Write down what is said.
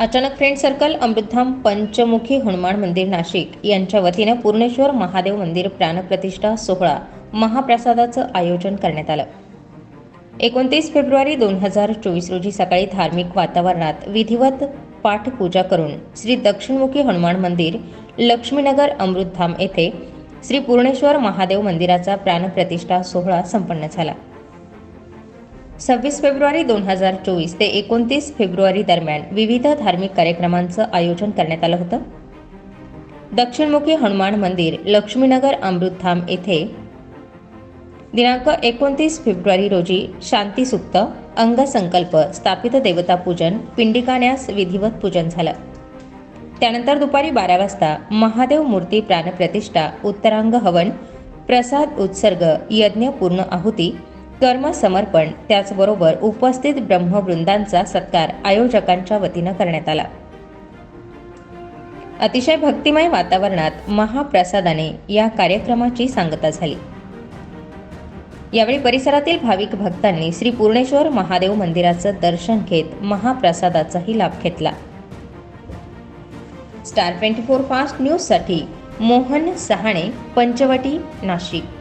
अचानक friend circle Amrutdham Panchmukhi Hanuman मंदिर नाशिक यांच्या वतीनं पूर्णेश्वर महादेव मंदिर प्राणप्रतिष्ठा सोहळा महाप्रसादाचं आयोजन करण्यात आलं. एकोणतीस फेब्रुवारी दोन हजार चोवीस रोजी सकाळी धार्मिक वातावरणात विधिवत पाठपूजा करून श्री दक्षिणमुखी हनुमान मंदिर लक्ष्मीनगर अमृतधाम येथे श्री पूर्णेश्वर महादेव मंदिराचा प्राणप्रतिष्ठा सोहळा संपन्न झाला. सव्वीस फेब्रुवारी दोन हजार चोवीस ते एकोणतीस फेब्रुवारी दरम्यान विविध धार्मिक कार्यक्रमांचं आयोजन करण्यात आलं होतं. दक्षिणमुखी हनुमान मंदिर लक्ष्मीनगर अमृतधाम येथे दिनांक एकोणतीस फेब्रुवारी रोजी शांतीसुक्त अंगसंकल्प स्थापित देवता पूजन पिंडिकान्यास विधिवत पूजन झालं. त्यानंतर दुपारी बारा वाजता महादेव मूर्ती प्राणप्रतिष्ठा उत्तरांग हवन प्रसाद उत्सर्ग यज्ञ पूर्ण आहुती कर्मसमर्पण त्याचबरोबर उपस्थित ब्रह्मवृंदांचा सत्कार आयोजकांच्या वतीनं करण्यात आला. अतिशय भक्तिमय वातावरणात महाप्रसादाने या कार्यक्रमाची सांगता झाली. यावेळी परिसरातील भाविक भक्तांनी श्री पूर्णेश्वर महादेव मंदिराचं दर्शन घेत महाप्रसादाचाही लाभ घेतला. स्टार ट्वेंटी फोर फास्ट न्यूजसाठी मोहन सहाणे पंचवटी नाशिक.